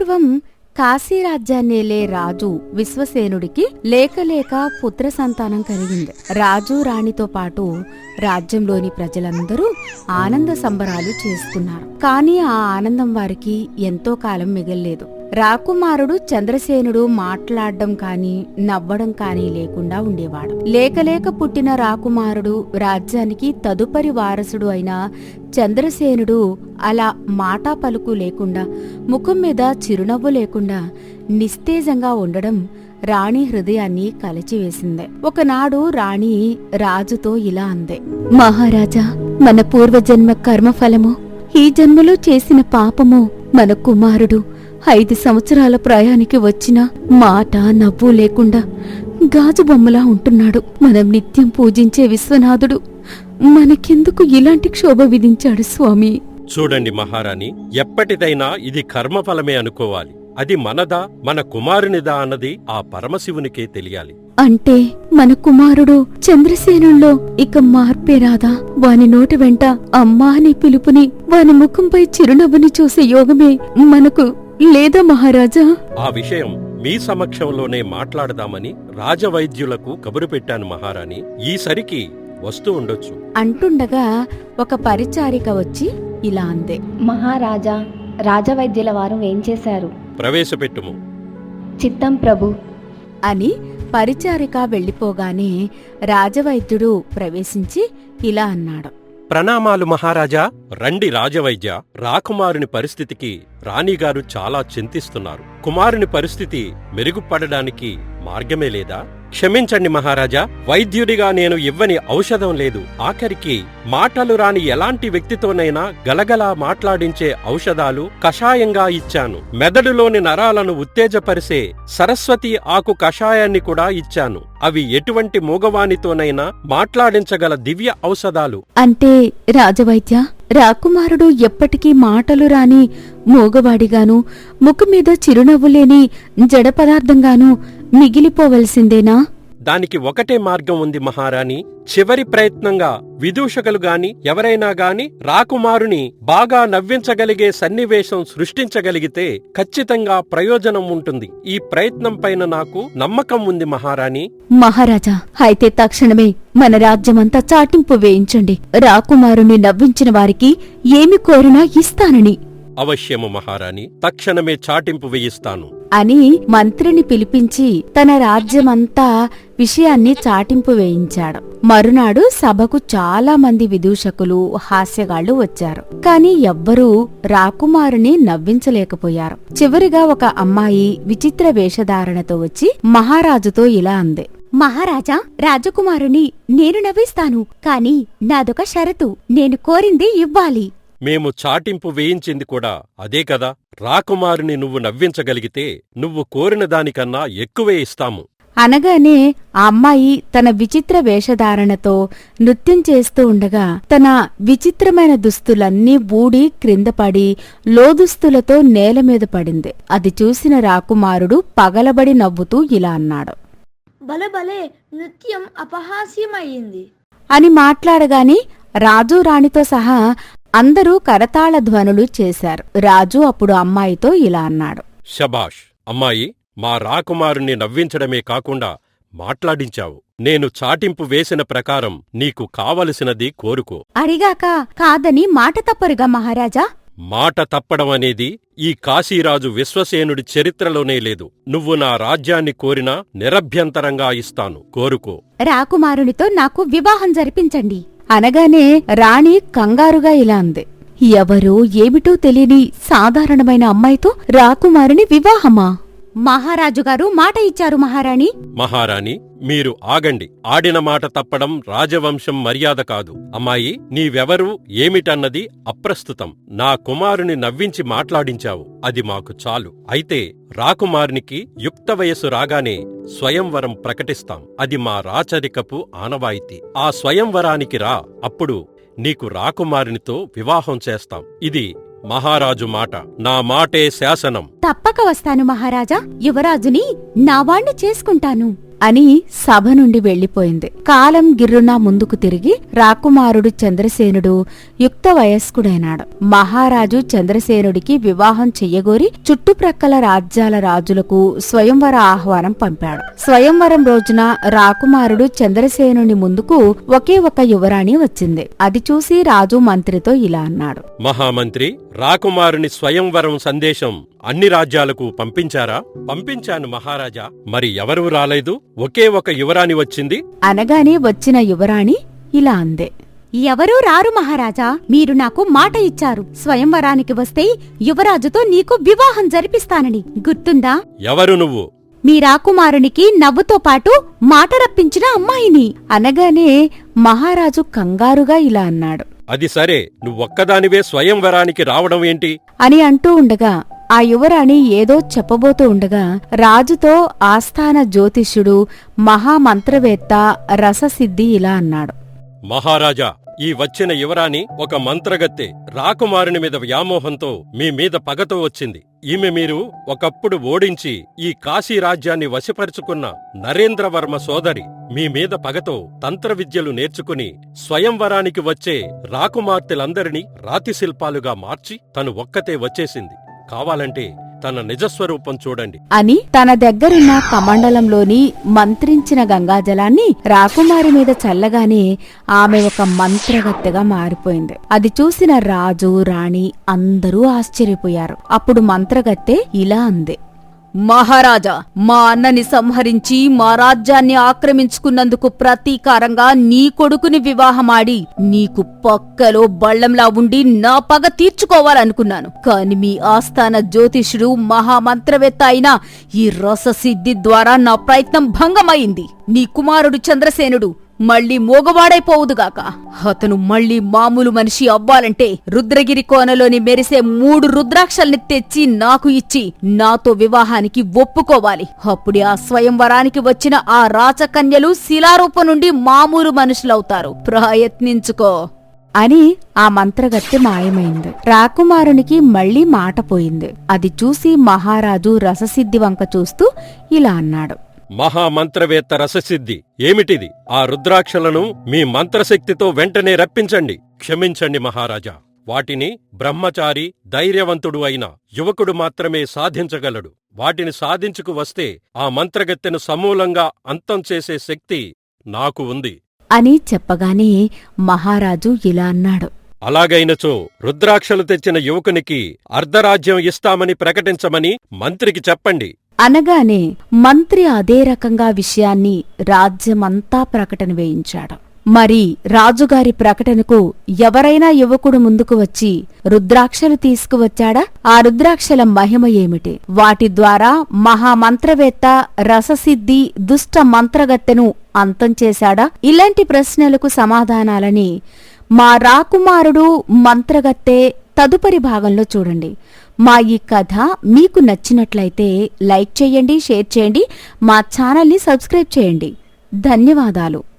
పూర్వం కాశీరాజ్యాన్నేలే రాజు విశ్వసేనుడికి లేకలేక పుత్ర సంతానం కలిగింది. రాజు రాణితో పాటు రాజ్యంలోని ప్రజలందరూ ఆనంద సంబరాలు చేసుకున్నారు కానీ ఆ ఆనందం వారికి ఎంతో కాలం మిగల్లేదు. రాకుమారుడు చంద్రసేనుడు మాట్లాడడం కాని నవ్వడం కాని లేకుండా ఉండేవాడు. లేకలేక పుట్టిన రాకుమారుడు రాజ్యానికి తదుపరి వారసుడు అయిన చంద్రసేనుడు అలా మాటా పలుకు లేకుండా ముఖం మీద చిరునవ్వు లేకుండా నిస్తేజంగా ఉండడం రాణి హృదయాన్ని కలచివేసింది. ఒకనాడు రాణి రాజుతో ఇలా అందే. మహారాజా మన పూర్వజన్మ కర్మఫలము ఈ జన్మలో చేసిన పాపము మన కుమారుడు ఐదు సంవత్సరాల ప్రయాణికి వచ్చిన మాట నవ్వు లేకుండా గాజు బొమ్మలా ఉంటున్నాడు. మనం నిత్యం పూజించే విశ్వనాథుడు. మనకెందుకు ఇలాంటి క్షోభ విధించాడు స్వామి? చూడండి మహారాణి ఎప్పటిదైనా ఇది కర్మఫలమే అనుకోవాలి. అది మనదా మన కుమారునిదా అన్నది ఆ పరమశివునికే తెలియాలి. అంటే మన కుమారుడు చంద్రసేనుల్లో ఇక మార్పే రాదా? వాని నోటి వెంట అమ్మా అనే పిలుపుని వాని ముఖంపై చిరునవ్వుని చూసే యోగమే మనకు లేదా మహారాజా? ఆ విషయం మీ సమక్షంలోనే మాట్లాడదామని రాజవైద్యులకు కబురు పెట్టాను మహారాణి. ఈసరికి వస్తూ ఉండొచ్చు. అంటుండగా ఒక పరిచారిక వచ్చి ఇలా అందే. మహారాజా రాజవైద్యుల వారు వేంచేశారు ప్రవేశపెట్టుము. చిత్తం ప్రభు. అని పరిచారిక వెళ్ళిపోగానే రాజవైద్యుడు ప్రవేశించి ఇలా అన్నాడు. ప్రణామాలు మహారాజా. రండి రాజవైద్య రాకుమారుని పరిస్థితికి రాణిగారు చాలా చింతిస్తున్నారు. కుమారుని పరిస్థితి మెరుగుపడడానికి మార్గమే లేదా? క్షమించండి మహారాజా వైద్యుడిగా నేను ఇవ్వని ఔషధం లేదు. ఆఖరికి మాటలు రాని ఎలాంటి వ్యక్తితోనైనా గలగలా మాట్లాడించే ఔషధాలు కషాయంగా ఇచ్చాను. మెదడులోని నరాలను ఉత్తేజపరిసే సరస్వతి ఆకు కషాయాన్ని కూడా ఇచ్చాను. అవి ఎటువంటి మూగవానితోనైనా మాట్లాడించగల దివ్య ఔషధాలు. అంటే రాజవైద్య రాకుమారుడు ఎప్పటికీ మాటలు రాని మూగవాడిగాను ముఖం మీద చిరునవ్వు లేని జడ పదార్థంగాను మిగిలిపోవలసిందేనా? దానికి ఒకటే మార్గం ఉంది మహారాణి. చివరి ప్రయత్నంగా విదూషకులు గాని ఎవరైనా గాని రాకుమారుని బాగా నవ్వించగలిగే సన్నివేశం సృష్టించగలిగితే ఖచ్చితంగా ప్రయోజనం ఉంటుంది. ఈ ప్రయత్నం పైన నాకు నమ్మకం ఉంది మహారాణి. మహారాజా అయితే తక్షణమే మన రాజ్యమంతా చాటింపు వేయించండి. రాకుమారుని నవ్వించిన వారికి ఏమి కోరినా ఇస్తానని. అవశ్యము మహారాణి. తక్షణమే చాటింపు వేయిస్తాను. అని మంత్రిని పిలిపించి తన రాజ్యమంతా విషయాన్ని చాటింపు వేయించాడు. మరునాడు సభకు చాలా మంది విదూషకులు హాస్యగాళ్ళు వచ్చారు. కాని ఎవ్వరూ రాకుమారుని నవ్వించలేకపోయారు. చివరిగా ఒక అమ్మాయి విచిత్ర వేషధారణతో వచ్చి మహారాజుతో ఇలా అంది. మహారాజా రాజకుమారుని నేను నవ్విస్తాను కాని నాదొక షరతు. నేను కోరింది ఇవ్వాలి. మేము చాటింపు వేయించింది కూడా అదే కదా. రాకుమారుని నువ్వు నవ్వించగలిగితే నువ్వు కోరిన దానికన్నా ఎక్కువే ఇస్తాము. అనగానే ఆ అమ్మాయి తన విచిత్ర వేషధారణతో నృత్యం చేస్తూ ఉండగా తన విచిత్రమైన దుస్తులన్నీ బూడి క్రిందపడి లోదుస్తులతో నేల మీద పడింది. అది చూసిన రాకుమారుడు పగలబడి నవ్వుతూ ఇలా అన్నాడు. భలే నృత్యం అపహాస్యమయ్యింది. అని మాట్లాడగాని రాజు రాణితో సహా అందరూ కరతాళ ధ్వనులు చేశారు. రాజు అప్పుడు అమ్మాయితో ఇలా అన్నాడు. శబాష్ అమ్మాయి మా రాకుమారుణ్ణి నవ్వించడమే కాకుండా మాట్లాడించావు. నేను చాటింపు వేసిన ప్రకారం నీకు కావలసినది కోరుకో. అడిగాక కాదని మాట తప్పరుగా మహారాజా? మాట తప్పడం అనేది ఈ కాశీరాజు విశ్వసేనుడి చరిత్రలోనే లేదు. నువ్వు నా రాజ్యాన్ని కోరినా నిరభ్యంతరంగా ఇస్తాను. కోరుకో. రాకుమారునితో నాకు వివాహం జరిపించండి. అనగానే రాణి కంగారుగా ఇలా అంది. ఎవరో ఏమిటో తెలియని సాధారణమైన అమ్మాయితో రాకుమారిని వివాహమా? మహారాజుగారు మాట ఇచ్చారు మహారాణి. మహారాణి మీరు ఆగండి. ఆడిన మాట తప్పడం రాజవంశం మర్యాద కాదు. అమ్మాయి నీవెవరు ఏమిటన్నది అప్రస్తుతం. నా కుమారుని నవ్వించి మాట్లాడించావు. అది మాకు చాలు. అయితే రాకుమారునికి యుక్త వయసు రాగానే స్వయంవరం ప్రకటిస్తాం. అది మా రాచరికపు ఆనవాయితీ. ఆ స్వయంవరానికి రా. అప్పుడు నీకు రాకుమారునితో వివాహం చేస్తాం. ఇది మహారాజు మాట నా మాటే శాసనం. తప్పక వస్తాను మహారాజా యువరాజుని నావాణ్ణి చేసుకుంటాను. అని సభ నుండి వెళ్ళిపోయింది కాలం గిర్రున ముందుకు తిరిగి రాకుమారుడు చంద్రసేనుడు యుక్త వయస్కుడైనాడు. మహారాజు చంద్రసేనుడికి వివాహం చెయ్యగోరి చుట్టుప్రక్కల రాజ్యాల రాజులకు స్వయంవర ఆహ్వానం పంపాడు. స్వయంవరం రోజున రాకుమారుడు చంద్రసేనుని ముందుకు ఒకే ఒక యువరాణి వచ్చింది. అది చూసి రాజు మంత్రితో ఇలా అన్నాడు. మహామంత్రి రాకుమారుని స్వయంవరం సందేశం అన్ని రాజ్యాలకు పంపించారా? పంపించాను మహారాజా. మరి ఎవరూ రాలేదు? ఒకే ఒక యువరాణి వచ్చింది. అనగానే వచ్చిన యువరాణి ఇలా అందే. ఎవరూ రారు మహారాజా. మీరు నాకు మాట ఇచ్చారు. స్వయంవరానికి వస్తే యువరాజుతో నీకు వివాహం జరిపిస్తానని. గుర్తుందా? ఎవరు నువ్వు? మీ రాకుమారునికి నవ్వుతో పాటు మాట రప్పించిన అమ్మాయిని. అనగానే మహారాజు కంగారుగా ఇలా అన్నాడు. అది సరే. నువ్వొక్కదానివే స్వయంవరానికి రావడం ఏంటి? అని అంటూ ఉండగా ఆ యువరాణి ఏదో చెప్పబోతూ ఉండగా రాజుతో ఆస్థాన జ్యోతిష్యుడు మహామంత్రవేత్త రససిద్ధి ఇలా అన్నాడు. మహారాజా ఈ వచ్చిన యువరాణి ఒక మంత్రగత్తె. రాకుమారుని మీద వ్యామోహంతో మీ మీద పగతో వచ్చింది. ఈమె మీరు ఒకప్పుడు ఓడించి ఈ కాశీ రాజ్యాన్ని వశపరుచుకున్న నరేంద్రవర్మ సోదరి. మీ మీద పగతో తంత్ర విద్యలు నేర్చుకుని స్వయంవరానికి వచ్చే రాకుమార్తెలందరినీ రాతి శిల్పాలుగా మార్చి తను ఒక్కతే వచ్చేసింది. కావాలంటే తన నిజస్వరూపం చూడండి. అని తన దగ్గరున్న కమండలంలోని మంత్రించిన గంగాజలాన్ని రాకుమారి మీద చల్లగానే ఆమె ఒక మంత్రగత్తెగా మారిపోయింది. అది చూసిన రాజు రాణి అందరూ ఆశ్చర్యపోయారు. అప్పుడు మంత్రగత్తె ఇలా అంది. మహారాజా మా అన్నని సంహరించి మా రాజ్యాన్ని ఆక్రమించుకున్నందుకు ప్రతీకారంగా నీ కొడుకుని వివాహమాడి నీకు పక్కలో బళ్ళంలా ఉండి నా పగ తీర్చుకోవాలనుకున్నాను. కాని మీ ఆస్థాన జ్యోతిషుడు మహామంత్రవేత్త అయిన ఈ రససిద్ధి ద్వారా నా ప్రయత్నం భంగమైంది. నీ కుమారుడు చంద్రసేనుడు మళ్ళీ మోగవాడైపోవుదుగాక. అతను మళ్ళీ మామూలు మనిషి అవ్వాలంటే రుద్రగిరి కోనలోని మెరిసే మూడు రుద్రాక్షల్ని తెచ్చి నాకు ఇచ్చి నాతో వివాహానికి ఒప్పుకోవాలి. అప్పుడే ఆ స్వయంవరానికి వచ్చిన ఆ రాచకన్యలు శిలారూపం నుండి మామూలు మనుషులవుతారు. ప్రయత్నించుకో. అని ఆ మంత్రగత్తె మాయమైంది. రాకుమారునికి మళ్ళీ మాట పోయింది. అది చూసి మహారాజు రససిద్ధి వంక చూస్తూ ఇలా అన్నాడు. మహామంత్రవేత్త రససిద్ధి. ఏమిటిది? ఆ రుద్రాక్షలను మీ మంత్రశక్తితో వెంటనే రప్పించండి. క్షమించండి మహారాజా. వాటిని బ్రహ్మచారి ధైర్యవంతుడు అయిన యువకుడు మాత్రమే సాధించగలడు. వాటిని సాధించుకు వస్తే ఆ మంత్రగత్తెను సమూలంగా అంతం చేసే శక్తి నాకు ఉంది. అని చెప్పగానే మహారాజు ఇలా అన్నాడు. అలాగైనచో రుద్రాక్షలు తెచ్చిన యువకునికి అర్ధరాజ్యం ఇస్తామని ప్రకటించమని మంత్రికి చెప్పండి. అనగానే మంత్రి అదే రకంగా విషయాన్ని రాజ్యమంతా ప్రకటన వేయించాడు. మరి రాజుగారి ప్రకటనకు ఎవరైనా యువకుడు ముందుకు వచ్చి రుద్రాక్షలు తీసుకువచ్చాడా? ఆ రుద్రాక్షల మహిమ ఏమిటి? వాటి ద్వారా మహామంత్రవేత్త రససిద్ధి దుష్ట మంత్రగత్తెను అంతం చేశాడా? ఇలాంటి ప్రశ్నలకు సమాధానాలని మా రాకుమారుడు మంత్రగత్తె తదుపరి భాగంలో చూడండి. మా ఈ కథ మీకు నచ్చినట్లయితే లైక్ చేయండి షేర్ చేయండి మా ఛానల్ని సబ్స్క్రైబ్ చేయండి. ధన్యవాదాలు.